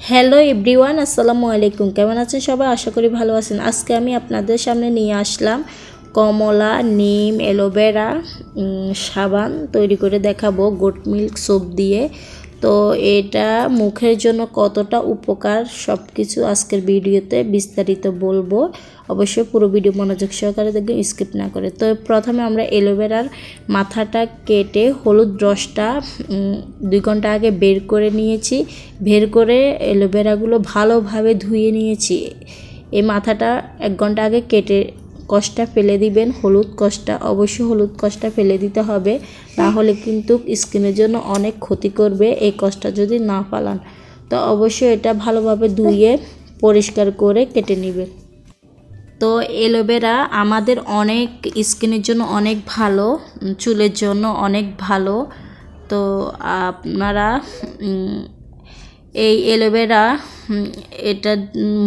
Hello everyone আসসালামু আলাইকুম। কেমন আছেন সবাই? আশা করি ভালো আছেন। আজকে আমি আপনাদের সামনে নিয়ে আসলাম কমলা, নিম, অ্যালোভেরা সাবান তৈরি করে দেখাবো। গোট মিল্ক সোপ দিয়ে তো এটা মুখের জন্য কতটা উপকার সব কিছু আজকের ভিডিওতে বিস্তারিত বলব। অবশ্যই পুরো ভিডিও মনোযোগ সহকারে দেখবেন, স্কিপ না করে। তো প্রথমে আমরা অ্যালোভেরার মাথাটা কেটে হলুদ রসটা দুই ঘণ্টা আগে বের করে নিয়েছি। বের করে অ্যালোভেরাগুলো ভালোভাবে ধুয়ে নিয়েছি। এই মাথাটা এক ঘণ্টা আগে কেটে কষটা ফেলে দিবেন, হলুদ কষটা অবশ্যই হলুদ কষটা ফেলে দিতে হবে। না হলে কিন্তু স্কিনের জন্য অনেক ক্ষতি করবে এই কষটা যদি না ফালান তো অবশ্যই এটা ভালোভাবে ধুয়ে, পরিষ্কার করে কেটে নেবেন। তো অ্যালোভেরা আমাদের অনেক স্কিনের জন্য অনেক ভালো, চুলের জন্য অনেক ভালো। তো আপনারা এই এলোভেরা এটা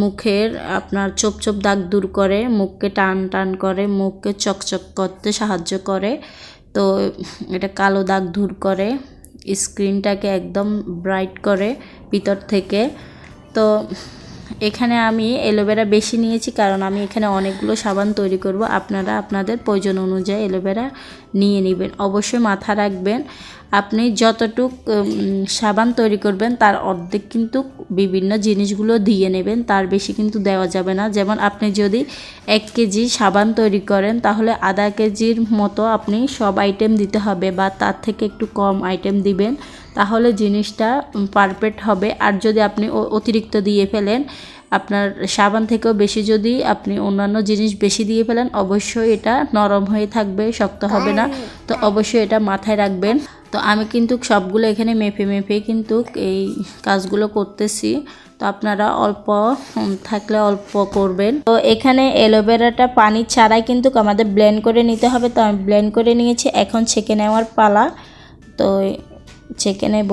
মুখের আপনার চোপ চোপ দাগ দূর করে, মুখকে টান টান করে, মুখকে চকচক করতে সাহায্য করে। তো এটা কালো দাগ দূর করে, স্ক্রিনটাকে একদম ব্রাইট করে ভিতর থেকে। তো এখানে আমি অ্যালোভেরা বেশি নিয়েছি কারণ আমি এখানে অনেকগুলো সাবান তৈরি করব। আপনারা আপনাদের প্রয়োজন অনুযায়ী অ্যালোভেরা নিয়ে নেবেন। অবশ্যই মাথা রাখবেন। আপনি যতটুক সাবান তৈরি করবেন তার অর্ধেক কিন্তু বিভিন্ন জিনিসগুলো দিয়ে নেবেন, তার বেশি কিন্তু দেওয়া যাবে না। যেমন আপনি যদি এক কেজি সাবান তৈরি করেন, তাহলে আধা কেজির মতো আপনি সব আইটেম দিতে হবে বা তার থেকে একটু কম আইটেম দিবেন, তাহলে জিনিসটা পারফেক্ট হবে। আর যদি আপনি অতিরিক্ত দিয়ে ফেলেন আপনার সাবান থেকেও বেশি যদি আপনি অন্যান্য জিনিস বেশি দিয়ে ফেলেন অবশ্যই এটা নরম হয়ে থাকবে শক্ত হবে না। তো অবশ্যই এটা মাথায় রাখবেন। তো আমি কিন্তু সবগুলো এখানে মেপে মেপে কিন্তু এই কাজগুলো করতেছি। তো আপনারা অল্প থাকলে অল্প করবেন। তো এখানে অ্যালোভেরাটা পানি ছাড়াই কিন্তু আমাদের ব্লেন্ড করে নিতে হবে। তো আমি ব্লেন্ড করে নিয়েছি এখন ছেঁকে নেওয়ার পালা। তো ছেঁকে নেব।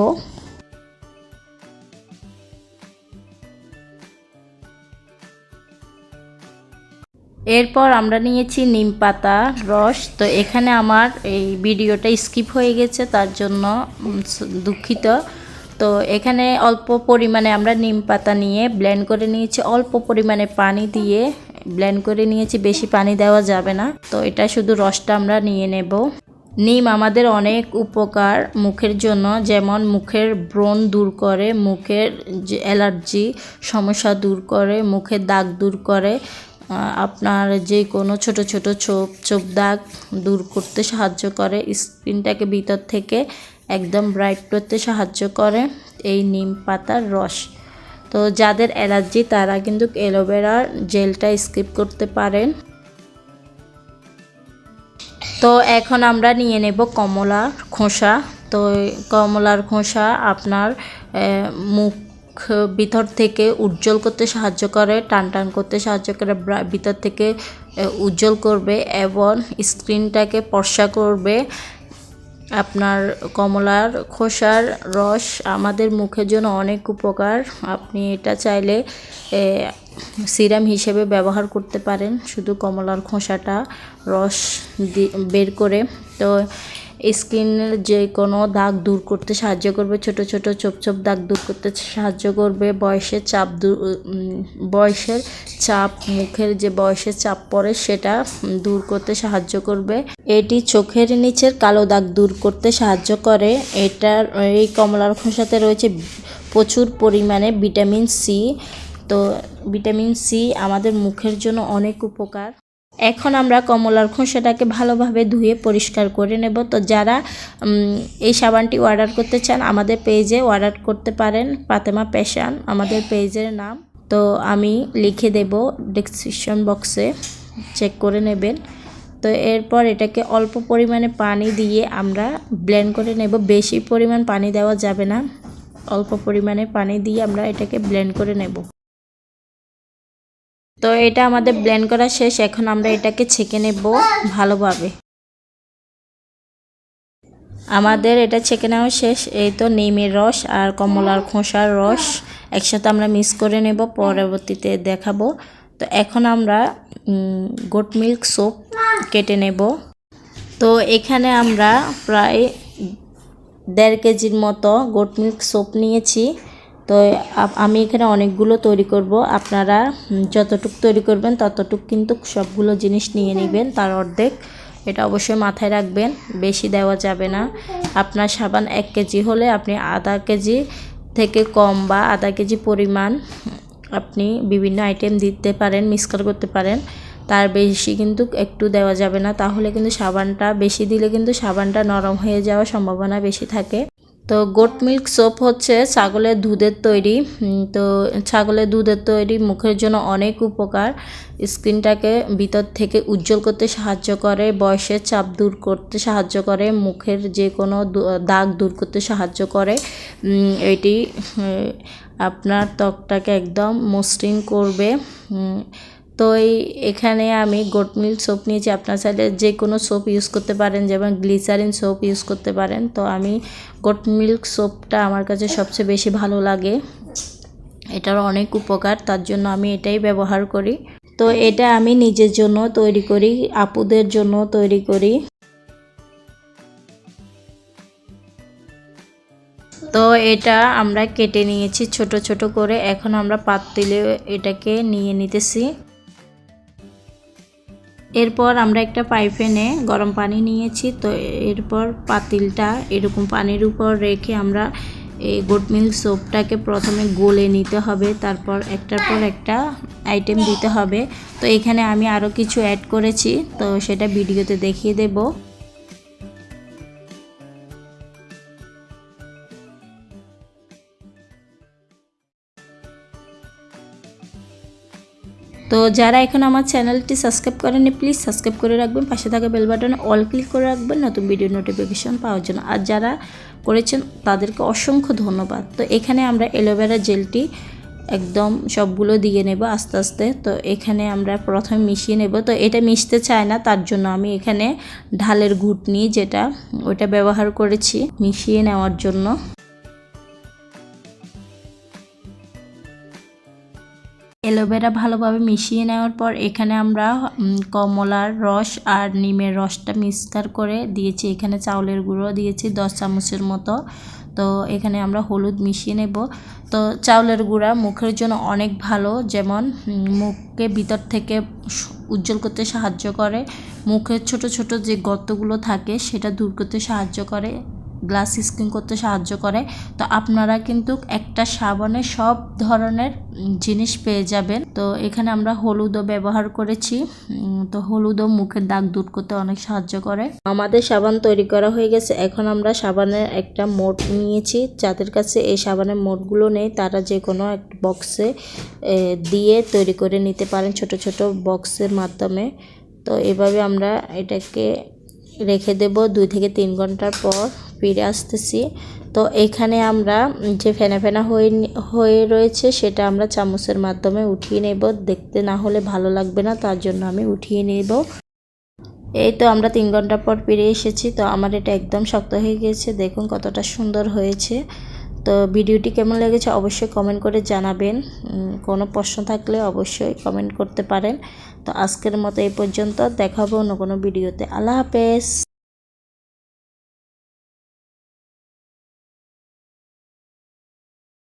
এরপর আমরা নিয়েছি নিম পাতা, রস। তো এখানে আমার এই ভিডিওটা স্কিপ হয়ে গেছে, তার জন্য দুঃখিত। তো এখানে অল্প পরিমাণে আমরা নিম পাতা নিয়ে ব্লেন্ড করে নিয়েছি। অল্প পরিমাণে পানি দিয়ে ব্লেন্ড করে নিয়েছি, বেশি পানি দেওয়া যাবে না। তো এটা শুধু রসটা আমরা নিয়ে নেব। নিম আমাদের অনেক উপকার মুখের জন্য, যেমন মুখের ব্রণ দূর করে, মুখের যে অ্যালার্জি, সমস্যা দূর করে, মুখের দাগ দূর করে। আপনার যে কোনো ছোট ছোট ছোপ চোপ দাগ দূর করতে সাহায্য করে। স্কিনটাকে ভিতর থেকে একদম ব্রাইট করতে সাহায্য করে এই নিম পাতার রস। তো যাদের অ্যালার্জি, তারা কিন্তু অ্যালোভেরার জেলটা স্কিপ করতে পারেন। তো এখন আমরা নিয়ে নেব কমলার খোসা। তো কমলার খোসা আপনার মুখ ভিতর থেকে উজ্জ্বল করতে সাহায্য করে টান টান করতে সাহায্য করে ভিতর থেকে উজ্জ্বল করবে এবং স্ক্রিনটাকে ফর্সা করবে। আপনার কমলার খোসার রস আমাদের মুখের জন্য অনেক উপকার। আপনি এটা চাইলে সিরাম হিসেবে ব্যবহার করতে পারেন, শুধু কমলার খোসাটা রস বের করে। তো স্কিনের যে কোনো দাগ দূর করতে সাহায্য করবে, ছোট ছোট চোপ চোপ দাগ দূর করতে সাহায্য করবে। বয়সের চাপ দূর বয়সের চাপ, মুখের যে বয়সের চাপ পড়ে সেটা দূর করতে সাহায্য করবে। এটি চোখের নিচের কালো দাগ দূর করতে সাহায্য করে। এটার, এই কমলার খোসাতে রয়েছে প্রচুর পরিমাণে ভিটামিন সি। তো ভিটামিন সি আমাদের মুখের জন্য অনেক উপকার। এখন আমরা কমলার খোসাটাকে ভালোভাবে ধুয়ে পরিষ্কার করে নেব। তো যারা এই সাবানটি অর্ডার করতে চান, আমাদের পেজে অর্ডার করতে পারেন। পাতেমা পেশান, আমাদের পেজের নাম। তো আমি লিখে দেব ডিসক্রিপশন বক্সে চেক করে নেবেন। তো এরপর এটাকে অল্প পরিমাণে পানি দিয়ে আমরা ব্লেন্ড করে নেব। বেশি পরিমাণ পানি দেওয়া যাবে না। অল্প পরিমাণে পানি দিয়ে আমরা এটাকে ব্লেন্ড করে নেব। তো এটা আমাদের ব্লেন্ড করা শেষ, এখন আমরা এটাকে ছেঁকে নেব ভালোভাবে। আমাদের এটা ছেঁকে নেওয়া শেষ, এই তো নিমের রস আর কমলার খোসার রস একসাথে আমরা মিক্স করে নেব, পরবর্তীতে দেখাবো। তো এখন আমরা গোট মিল্ক সোপ কেটে নেব। তো এখানে আমরা প্রায় দেড় কেজির মতো গোট মিল্ক সোপ নিয়েছি। তো আমি এখানে অনেকগুলো তৈরি করব। আপনারা যতটুকু তৈরি করবেন ততটুক কিন্তু সবগুলো জিনিস নিয়ে নেবেন তার অর্ধেক। এটা অবশ্যই মাথায় রাখবেন বেশি দেওয়া যাবে না। আপনার সাবান এক কেজি হলে আপনি আধা কেজি থেকে কম বা আধা কেজি পরিমাণ আপনি বিভিন্ন আইটেম দিতে পারেন মিক্সকার করতে পারেন। তার বেশি কিন্তু একটু দেওয়া যাবে না। তাহলে কিন্তু সাবানটা বেশি দিলে কিন্তু সাবানটা নরম হয়ে যাওয়ার সম্ভাবনা বেশি থাকে। তো গোট মিল্ক সোপ হচ্ছে ছাগলের দুধের তৈরি। তো ছাগলের দুধের তৈরি মুখের জন্য অনেক উপকার। স্কিনটাকে ভিতর থেকে উজ্জ্বল করতে সাহায্য করে, বয়সের চাপ দূর করতে সাহায্য করে, মুখের যে কোনো দাগ দূর করতে সাহায্য করে। এটি আপনার ত্বকটাকে একদম মসৃণ করবে। তো এই এখানে আমি গোট মিল্ক সোপ নিয়েছি। আপনার চাইলে যে কোনো সোপ ইউজ করতে পারেন, যেমন গ্লিসারিন সোপ ইউজ করতে পারেন। তো আমি গোট মিল্ক সোপটা আমার কাছে সবচেয়ে বেশি ভালো লাগে। এটার অনেক উপকার, তার জন্য আমি এটাই ব্যবহার করি। তো এটা আমি নিজের জন্য তৈরি করি, আপুদের জন্য তৈরি করি। তো এটা আমরা কেটে নিয়েছি ছোট ছোট করে। এখন আমরা পাতিলে এটাকে নিয়ে নিতেছি। এরপর আমরা একটা পাইপেনে গরম পানি নিয়েছি, তো এরপর পাতিলটা এরকম পানির উপর রেখে আমরা এই মিল্ক সোপটাকে প্রথমে গোলে নিতে হবে, তারপর একটার পর একটা আইটেম দিতে হবে। তো এখানে আমি আরও কিছু অ্যাড করেছি, তো সেটা ভিডিওতে দেখিয়ে দেবো। তো যারা এখন আমার চ্যানেলটি সাবস্ক্রাইব করেনি প্লিজ সাবস্ক্রাইব করে রাখবেন। পাশে থাকা বেল বাটনে অল ক্লিক করে রাখবেন, নতুন ভিডিও নোটিফিকেশন পাওয়ার জন্য। আর যারা করেছেন, তাদেরকে অসংখ্য ধন্যবাদ। তো এখানে আমরা অ্যালোভেরা জেলটি একদম সবগুলো দিয়ে নেব আস্তে আস্তে। তো এখানে আমরা প্রথমে মিশিয়ে নেব। তো এটা মিশতে চায় না, তার জন্য আমি এখানে ঢালের ঘুটনি যেটা ওটা ব্যবহার করেছি মিশিয়ে নেওয়ার জন্য। অ্যালোভেরা ভালোভাবে মিশিয়ে নেওয়ার পর এখানে আমরা কমলার রস আর নিমের রসটা মিক্সকার করে দিয়েছি। এখানে চাউলের গুঁড়ো দিয়েছি দশ চামচের মতো। তো এখানে আমরা হলুদ মিশিয়ে নেব। তো চাউলের গুঁড়া মুখের জন্য অনেক ভালো, যেমন মুখকে ভিতর থেকে উজ্জ্বল করতে সাহায্য করে। মুখের ছোট ছোট যে গর্তগুলো থাকে সেটা দূর করতে সাহায্য করে। গ্লাস স্কিন করতে সাহায্য করে। তো আপনারা কিন্তু একটা সাবানে সব ধরনের জিনিস পেয়ে যাবেন। তো এখানে আমরা হলুদও ব্যবহার করেছি। তো হলুদও মুখের দাগ দূর করতে অনেক সাহায্য করে। আমাদের সাবান তৈরি করা হয়ে গেছে। এখন আমরা সাবানের একটা মোট নিয়েছি। যাদের কাছে এই সাবানের মোটগুলো নেই, তারা যে কোনো এক বক্সে দিয়ে তৈরি করে নিতে পারেন ছোট ছোট বক্সের মাধ্যমে। তো এভাবে আমরা এটাকে রেখে দেব দুই থেকে তিন ঘণ্টার পর। ফিরে আসতেছি। তো এখানে আমরা যে ফেনা ফেনা হয়ে হয়ে রয়েছে সেটা আমরা চামচের মাধ্যমে উঠিয়ে নেব। দেখতে না হলে ভালো লাগবে না, তার জন্য আমি উঠিয়ে নেব। এই তো আমরা তিন ঘণ্টা পর ফিরে এসেছি। তো আমার এটা একদম শক্ত হয়ে গিয়েছে দেখুন কতটা সুন্দর হয়েছে। তো ভিডিওটি কেমন লেগেছে অবশ্যই কমেন্ট করে জানাবেন। কোনো প্রশ্ন থাকলে অবশ্যই কমেন্ট করতে পারেন। তো আজকের মতো এই পর্যন্ত। দেখাবো অন্য কোনো ভিডিওতে। আল্লাহ হাফেজ।